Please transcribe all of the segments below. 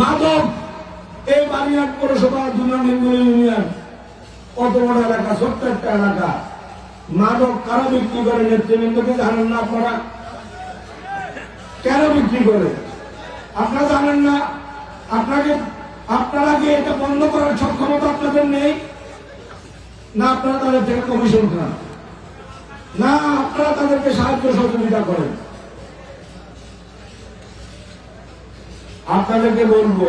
মাদক এই বালিয়াট পৌরসভা হিন্দু ইউনিয়ন কত বড় এলাকা ছোট্ট একটা এলাকা। মাদক কারা বিক্রি করে নেতৃবৃন্দকে জানেন না আপনারা? কেন বিক্রি করে? আপনারা জানেন না? আপনাকে, আপনারা কি এটা বন্ধ করার সক্ষমতা আপনাদের নেই? না, আপনারা তাদের থেকে কমিশন খান। না, আপনারা তাদেরকে সাহায্য সহযোগিতা করেন। আপনাদেরকে বলব,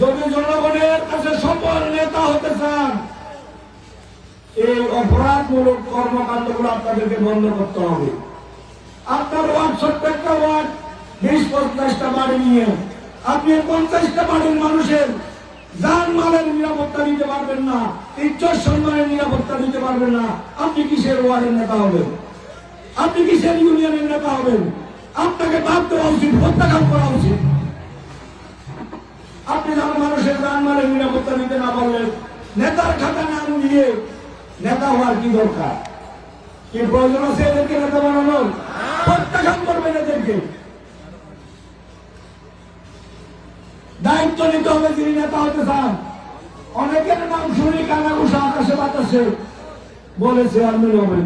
যদি জনগণের কাছে সফল নেতা হতে চান, এই অপরাধমূলক কর্মকাণ্ডগুলো আপনাদেরকে বন্ধ করতে হবে। আপনার ওয়ার্ড একটা ওয়ার্ড, বিশ পঞ্চাশটা বাড়ি নিয়ে আপনি পঞ্চাশটা বাড়ির মানুষের যান মালের নিরাপত্তা দিতে পারবেন না, ইজ্জত সম্মানের নিরাপত্তা দিতে পারবেন না, আপনি কিসের ওয়ার্ডের নেতা হবেন? আপনি কিসের ইউনিয়নের নেতা হবেন? আপনাকে বাদ দেওয়া উচিত প্রত্যাখ্যান করা উচিত। আপনি যখন মানুষের যান মালের নিরাপত্তা দিতে না পারলেন নেতার খাতা নাম দিয়ে নেতা হওয়ার কি দরকার? কি প্রয়োজন আছে এদেরকে নেতা বানানোর? প্রত্যাখ্যান করবেন এদেরকে। দায়িত্ব নিতে হবে যিনি নেতা হতে চান। অনেকের নাম শুনি কানাঘুষা আকাশে বাতাসে। বলে চেয়ারম্যান হবে,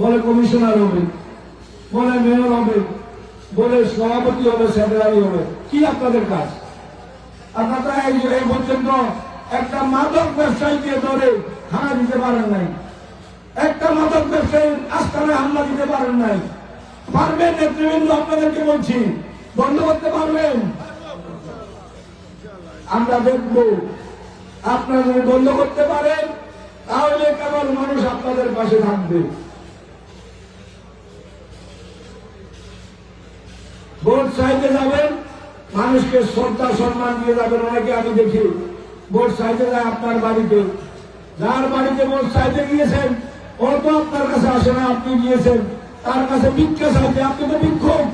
বলে কমিশনার হবে, বলে মেয়র হবে, বলে সভাপতি হবে, সেক্রেটারি হবে। কি আপনাদের কাজ? আপনারা এই পর্যন্ত একটা মাদক ব্যবসায়ীকে ধরে থানা দিতে পারেন নাই। একটা মাদক ব্যবসায়ীর আস্থানে হামলা দিতে পারেন নাই। পারবেন নেতৃবৃন্দ, আপনাদেরকে বলছি। বন্ধ করতে পারবেন? আমরা দেখব। আপনারা যদি বন্ধ করতে পারেন, তাহলে কেবল মানুষ আপনাদের পাশে থাকবে। ভোট চাইতে যাবেন? মানুষকে শ্রদ্ধা, সম্মান দিয়ে যাবেন, অনেকে আমি দেখি। ভোট সাইজে যায় আপনার বাড়িতে। যার বাড়িতে ভোট সাইজে গিয়েছেন, ও তো আপনার কাছে আসে না, আপনি গিয়েছেন। তার কাছে ভিক্ষা চাইতে, আপনি তো ভিক্ষুক।